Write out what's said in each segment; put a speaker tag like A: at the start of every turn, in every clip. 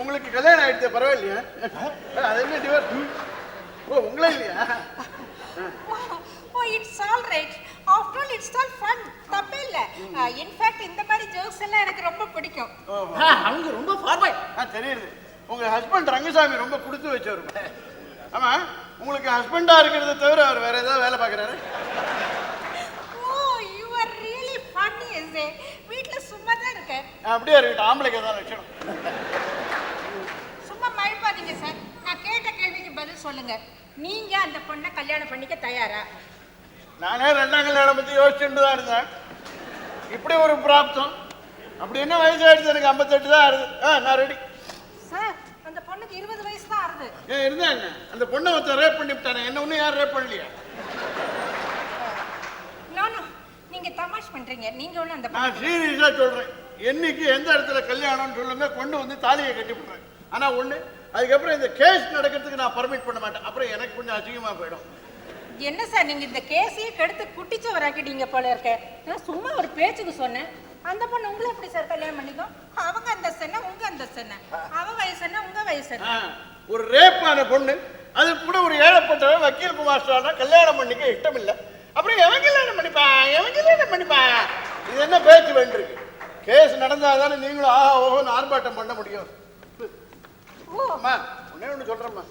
A: உங்களுக்கு கல்யாணம் ஆயிடுச்சு பரவாயில்லையா? அது என்ன டிவோர்ஸ் ஓ உங்களே இல்லையா?
B: ஓ it's all right after all it's all fun தப்பே இல்லை. இன்ஃபேக்ட் இந்த மாதிரி ஜோக்ஸ் எல்லாம் எனக்கு ரொம்ப பிடிக்கும்.
C: அவங்க ரொம்ப ஃபார்வர்ட்
A: ஆ தெரியுது. உங்க ஹஸ்பண்ட் ரங்கசாமி ரொம்ப கொடுத்து வச்சவர். ஆமா உங்களுக்கு ஹஸ்பண்டா இருக்கிறத தவிர அவர் வேற ஏதாவது வேலை பார்க்கறாரு?
B: ஓ you are really funny is
A: அப்படியே இருக்கட்டும் ஆம்பளைக்கு தான் லட்சணம்.
B: சும்மா மழுப்பாதீங்க சார். நான் கேட்ட கேள்விக்கு பதில் சொல்லுங்க. நீங்க அந்த பொண்ணை கல்யாணம் பண்ணிக்க தயாரா?
A: நானே ரெண்டாம் கல்யாணம் பத்தி யோசிச்சுட்டு தான் இருந்தேன். இப்படி ஒரு பிராப்தம். அப்படி என்ன வயசு ஆயிடுச்சு எனக்கு ஐம்பத்தெட்டு தான் ஆகுது ஆ நான் ரெடி
B: சார் அந்த பொண்ணுக்கு இருபது வயசு தான் ஆகுது
A: ஏன் இருந்தாங்க அந்த பொண்ணை ஒருத்தன் ரேப் பண்ணி விட்டானே என்ன ஒன்றும் யாரும் ரேப் பண்ணலையா?
B: நானும் நீங்க தமாஷ் பண்றீங்க. நீங்க ஒண்ணு அந்த
A: நான் சீரியஸாக சொல்றேன். என்னைக்கு எந்த இடத்துல கல்யாணம்னு சொல்லுங்க கொண்டு வந்து தாலியை கட்டி விடுறேன் ஆனா ஒண்ணு அதுக்கப்புறம் இந்த கேஸ் நடக்கிறதுக்கு நான் பர்மிட் பண்ண மாட்டேன். அப்புறம் எனக்கு கொஞ்சம் அசிங்கமா போயிடும்.
B: என்ன சார் நீங்க இந்த கேஸையே கெடுத்து குட்டிச்சவராக்கிட்டீங்க போல இருக்க? நான் சும்மா ஒரு பேச்சுக்கு சொன்னேன். அந்த பொண்ணு உங்களை எப்படி சார் கல்யாணம் பண்ணிக்கும்? அவங்க அந்த சென்ன உங்க அந்த சென்ன அவ வயசு என்ன உங்க வயசு என்ன?
A: ஒரு ரேப் ஆன பொண்ணு. அது கூட ஒரு ஏழப்பட்டவன் வக்கீல் குமார் கல்யாணம் பண்ணிக்க இஷ்டம் இல்லை அப்புறம் எவன் கல்யாணம் பண்ணிப்பான் எவன் கல்யாணம் பண்ணிப்பான். இது என்ன பேச்சு வேண்டியிருக்கு கேஸ் நடந்தாதானே நீங்களும் ஆஹா ஓஹோன்னு ஆர்ப்பாட்டம் பண்ண முடியும். அம்மா ஒண்ணே ஒன்று சொல்றேம்மா.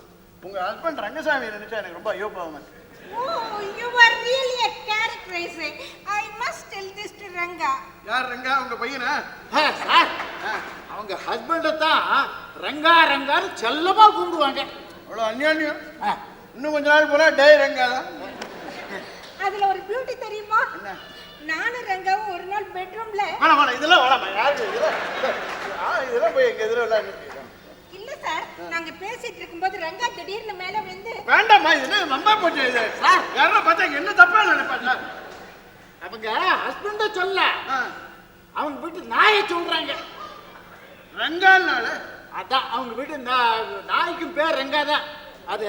A: உங்க ஹஸ்பண்ட் ரங்கசாமி நினைச்சா எனக்கு ரொம்ப ஐயோ பாவம்
B: ஓ you are really a character I must tell this to Ranga
A: யார் ரங்கா? உங்க பையனா?
C: ஆ, சார் ஆ, அவங்க ஹஸ்பண்டை தான் ரங்கா ரங்கான்னு செல்லமா கூப்பிடுவாங்க.
A: அவ்வளோ அந்யோன்யம்.
C: ஆ,
A: இன்னும் கொஞ்ச நாள் போனா டே ரங்கா தான்.
B: அதுல ஒரு பியூட்டி தெரியுமா?
A: என்ன?
B: நானும் ரங்காவும் நாள் பெட்ரூம்ல
A: வேணாம் வேணாம் இதெல்லாம் வேணாம் யாருக்கு இதெல்லாம்? ஆ, இதெல்லாம் போய் எங்க எதிர எல்லாம்.
B: இல்ல சார் நாங்க பேசிட்டு இருக்கும்போது ரங்கா திடீர்னு மேல வந்து
A: வேண்டாம்மா இது என்ன நம்பா போச்சு இது?
C: சார்.
A: யாரும் பார்த்தா என்ன தப்பா நினைப்பா சார்
C: அவங்க ஹஸ்பண்டை சொல்ல
A: ஆ,
C: அவங்க வீட்டு நாயை சொல்றாங்க.
A: ரங்கான்னால?
C: அதான் அவங்க வீட்டு நாய்க்கும் பேர் ரங்கா தான். அது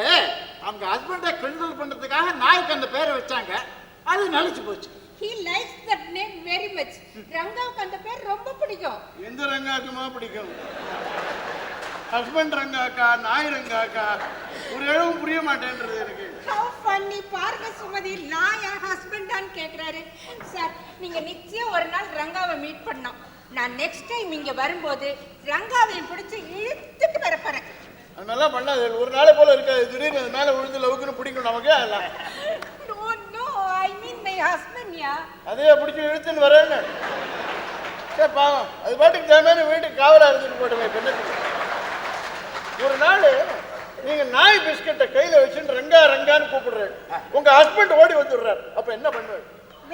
C: அவங்க ஹஸ்பண்டை கிண்டல் பண்றதுக்காக நாய்க்கு அந்த பேரை வச்சாங்க. அது நலிச்சு போச்சு.
B: He likes that name very much. ரங்காவுக்கு அந்த பேர் ரொம்ப பிடிக்கும்.
A: எந்த ரங்காக்குமா பிடிக்கும்? ஹஸ்பண்ட் ரங்காக்கா நாய் ரங்காக்கா ஒரு இடமும் புரிய மாட்டேன்றது எனக்கு.
B: How funny. பாருங்க சுமதி என் ஹஸ்பண்டான்னு கேக்குறாரு. சார் நீங்க நிச்சயம் ஒரு நாள் ரங்காவை மீட் பண்ணோம் நான் நெக்ஸ்ட் டைம் இங்க வரும்போது ரங்காவையும் பிடிச்சு இழுத்துட்டு வர போறேன்.
A: அது மாதிரிலாம் பண்ணாது. ஒரு நாளை போல இருக்காது. திடீர்னு அது மேலே விழுந்து லவுக்குன்னு பிடிக்கும் நமக்கு அதெல்லாம்.
B: மை ஹஸ்பண்ட் யா
A: அதையே பிடிச்சி இழுத்துன்னு வரேன்னு. சரி பாவம். அது பாட்டுக்கு தேவையான வீட்டுக்கு காவலா இருந்துட்டு போட்டுமே பெண்ணுக்கு. ஒரு நாள் நீங்க நாய் பிஸ்கட்டை கையில வச்சுட்டு ரங்கா ரங்கான்னு கூப்பிடுறாரு உங்க ஹஸ்பண்ட் ஓடி வந்துடுறாரு. அப்ப என்ன பண்ணுவாரு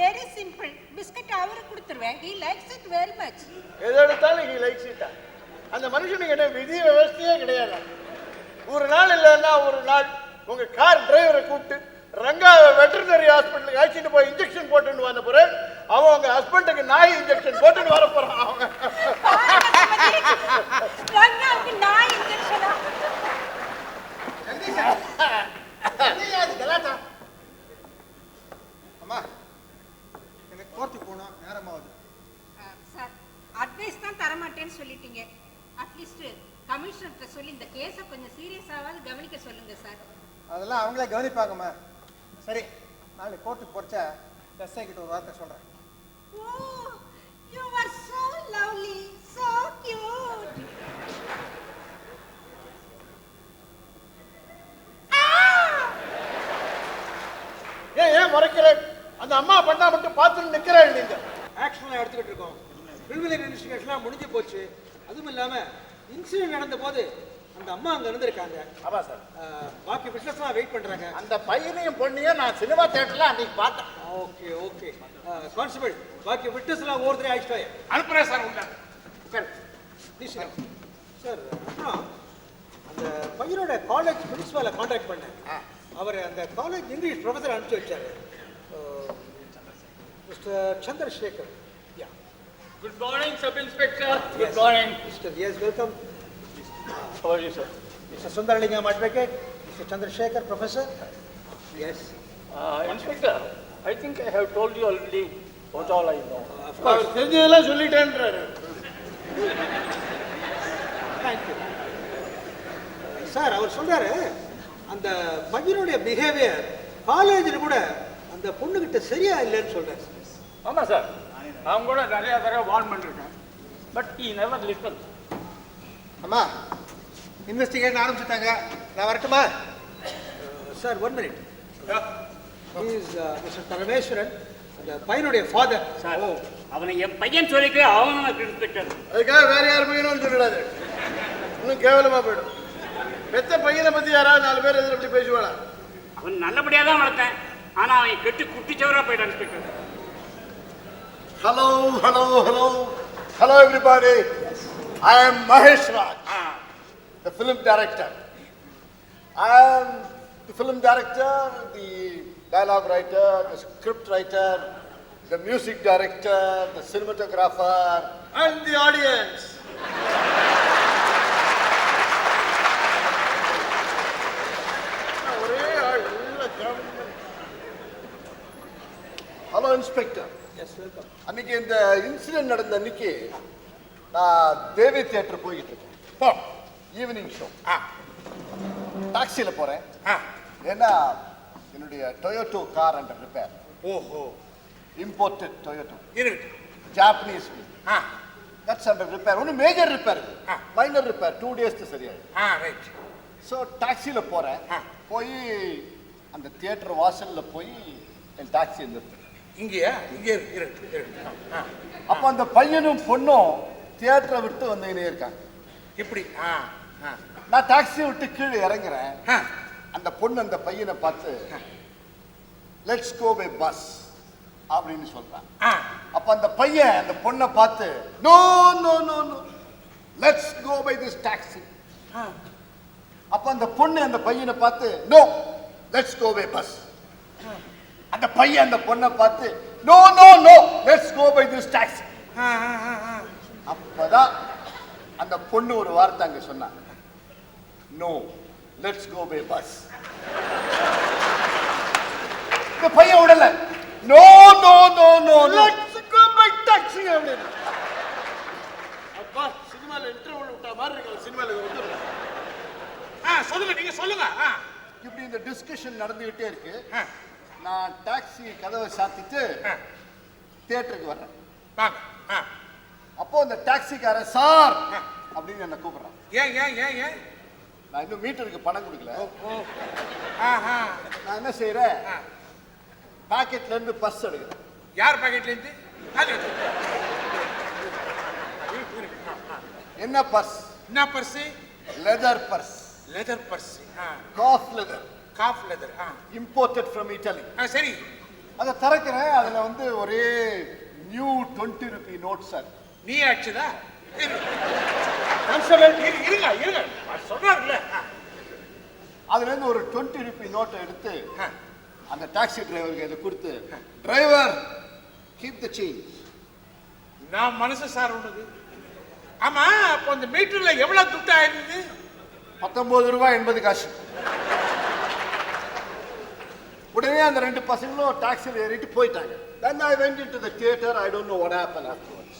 B: வெரி சிம்பிள் பிஸ்கட் அவருக்கு கொடுத்துருவேன். He likes it very much.
A: எதை எடுத்தாலும் ஹி லைக்ஸ் இட்டா அந்த மனுஷனுக்கு என்ன விதி விவஸ்தையே கிடையாது. ஒரு நாள் இல்லைன்னா ஒரு நாள் உங்க கார் டிரைவரை கூப்பிட்டு வெட்டரினரி ஹாஸ்பிட்டலுக்கு அழைச்சிட்டு போய் இன்ஜெக்ஷன் போட்டுன்னு வந்த பிறகு அவன் உங்க ஹஸ்பண்டுக்கு நாய் இன்ஜெக்ஷன் போட்டுன்னு வர போறான். அவங்க
B: நான் இன்ஜெக்ஷனா
D: அம்மா எனக்கு கோர்ட்டுக்கு போகணும் நேரமாகுது.
B: சார் அட்வைஸ் தான் தர மாட்டேன்னு சொல்லிட்டீங்க அட்லீஸ்ட் கமிஷனர்கிட்ட சொல்லி இந்த கேஸை கொஞ்சம் சீரியஸாவது கவனிக்க சொல்லுங்க சார்
D: அதெல்லாம் அவங்களே கவனிப்பாங்கம்மா. சரி நாளைக்கு கோர்ட்டுக்கு போறச்சா எஸ்ஐ கிட்ட ஒரு வார்த்தை சொல்கிறேன்
B: ஓ you are so lovely so cute
A: ஏன் ஏன் முறைக்கிற அந்த அம்மா பண்ணா மட்டும் பார்த்துட்டு நிக்கிறேன் நீங்க.
E: ஆக்ஷன்லாம் எடுத்துக்கிட்டு இருக்கோம். கிரிமினல் இன்வெஸ்டிகேஷன்லாம் முடிஞ்சு போச்சு. அதுவும் இல்லாமல் இன்சிடென்ட் நடந்த போது அந்த அம்மா அங்கே இருந்திருக்காங்க.
A: ஆமா சார்.
E: பாக்கி பிஸ்னஸ்லாம் வெயிட் பண்ணுறாங்க
C: அந்த பையனையும் பொண்ணையும் நான் சினிமா தேட்டர்ல அன்னைக்கு பார்த்தேன்.
E: Okay okay. கான்ஸ்டபிள் பாக்கி விட்னஸ்லாம் ஒவ்வொருத்தரையும் அழிச்சிட்டாங்க
A: அனுப்புறேன் சார் உள்ள.
E: உட்காரு ப்ளீஸ் சார். அப்புறம் அந்த பையனோட காலேஜ் பிரின்சிபாலை காண்டாக்ட் பண்ணேன். அவர் அந்த காலேஜ் இங்கிலீஷ் ப்ரொஃபஸர் அனுப்பிச்சு வச்சாரு. Mister Chandrasekhar. Yeah
F: Good morning, Sub Inspector. Good morning.
E: Mister S welcome
A: How are you, sir?
E: Mr. Sundaralingam Advocate, Mr. Chandrasekhar, Professor. Yes.
F: Uh, Inspector, I think I have told you already what all I know.
E: Of
A: அவர் தெரிஞ்சதெல்லாம் சொல்லிட்டேன்றாரு
E: thank you sir அவர் சொல்றாரு அந்த பையனுடைய behaviour காலேஜில் கூட அந்த பொண்ணுகிட்ட சரியா இல்லைன்னு சொல்றாரு
F: ஆமாம் சார் அவங்க கூட நிறையா தடவை வார்ன் பண்ணிருக்கேன் பட் he never லிசன்
D: அம்மா இன்வெஸ்டிகேஷன் ஆரம்பிச்சுட்டாங்க. நான் வரட்டுமா?
E: Sir one minute is mister Parameswaran அந்த பையனுடைய ஃபாதர்
G: சார் அவனை என் பையன் சொல்லிட்டு அவனும் இன்ஸ்பெக்டர்
H: அதுக்காக வேற யார் பையனும் சொல்லிடாது. இன்னும் கேவலமா போயிடும். பெத்த பையனை பத்தி யாராவது நாலு பேர் எதிர எப்படி பேசுவாளா?
G: அவன் நல்லபடியா தான் வளர்த்தேன். ஆனா அவன் கெட்டு குட்டிச்சவரா போயிட்டான் inspector
H: Hello, hello, hello. Hello, everybody. I am Mahesh Raj, the film director. I am the film director, the dialogue writer, the script writer, the music director, the cinematographer, and the audience. ஒரே ஆள் உள்ள கவனம். Hello inspector
E: yes welcome
H: அன்னைக்கு இந்த incident நடந்த அன்னைக்கு நான் தேவி theatre போய்கிட்டு இருக்கேன் போ Evening show டாக்ஸியில் போகிறேன் ஏன்னா என்னுடைய டொயோட்டோ கார் அண்டர் ரிப்பேர்
C: ஓஹோ.
H: இம்போர்ட்டட் டொயோட்டோ
C: இருக்கு
H: ஜாப்பனீஸ்
C: ஆ.
H: தட்ஸ் அண்டர் ரிப்பேர் ஒன்றும் major repair minor repair two டேஸ்க்கு சரியாயிடும்.
C: ஆ ரைட்
H: ஸோ டாக்ஸியில் போகிறேன் போய் அந்த தியேட்டர் வாசலில் போய் என் டாக்ஸி நிறுத்துறேன்.
C: இங்கேயா? இங்கே இருக்கு ஆ.
H: அப்போ அந்த பையனும் பொண்ணும் தியேட்டரை விட்டு வந்துக்கினே இருக்காங்க.
C: இப்படி ஆ ஆ.
H: நான் டாக்ஸியை விட்டு கீழே இறங்குறேன். அந்த பொண்ணு அந்த பையனை பார்த்து லெட்ஸ் கோ பை பஸ் அப்படின்னு சொல்றான். அப்ப அந்த பையன் அந்த பொண்ணை பார்த்து no no no no let's go by this taxi அப்ப அந்த பொண்ணு அந்த பையனை பார்த்து no let's go by bus அந்த பையன் அந்த பொண்ணை பார்த்து no no no let's
C: go by this taxi
H: அப்பதான் அந்த பொண்ணு ஒரு வார்த்தை அங்க சொன்னா no let's go by bus இந்த பையன் விடல. No no no no let's go by taxi அப்படின்னு அப்பா சினிமால இன்டர்வல் விட்டா மாதிரி இருக்கு சினிமால வந்து
C: ஆ சொல்லுங்க நீங்க சொல்லுங்க.
H: இப்படி இந்த டிஸ்கஷன் நடந்துகிட்டே இருக்கு. நான் டாக்ஸி கதவை சாத்திட்டு. தியேட்டருக்கு வர்றேன்.
C: வாங்க.
H: அப்போ அந்த டாக்ஸிக்காரன் சார் அப்படின்னு என்ன கூப்பிடுறான்.
C: ஏன் ஏன் ஏன் ஏன்?
H: நான் இன்னும் மீட்டருக்கு பணம் கொடுக்கல. நான் என்ன செய்யறேன். பாக்கெட்ல இருந்து பர்ஸ் எடுக்கிறேன்.
C: யார். ஆ, ஆ.
H: என்ன பர்ஸ்?
C: என்ன purse? Leather purse.
H: Leather purse
C: calf leather. Calf
H: leather imported from
C: Italy சரி.
H: அதை திறக்கிறேன். அதுல வந்து ஒரே new twenty rupee note sir
C: நீ ஆச்சுதா இரு- இருங்க இருங்க. சொல்றாருல்ல ஆ,
H: அதுல இருந்து ஒரு டுவெண்ட்டி ருபி நோட்டை எடுத்து. அந்த டாக்ஸி டிரைவருக்கு இதை கொடுத்து டிரைவர் கீப் த சேஞ்ச்
C: நான் மனசு சார் உனக்கு ஆமா அப்போ அந்த மீட்டர்ல எவ்வளவு துட்டு ஆயிருந்தது?
H: பத்தொன்பது ரூபாய் எண்பது காசு. உடனே அந்த ரெண்டு பசங்களும் டாக்ஸியில் ஏறிட்டு போயிட்டாங்க. Then i went into the theater. I don't know what happened afterwards.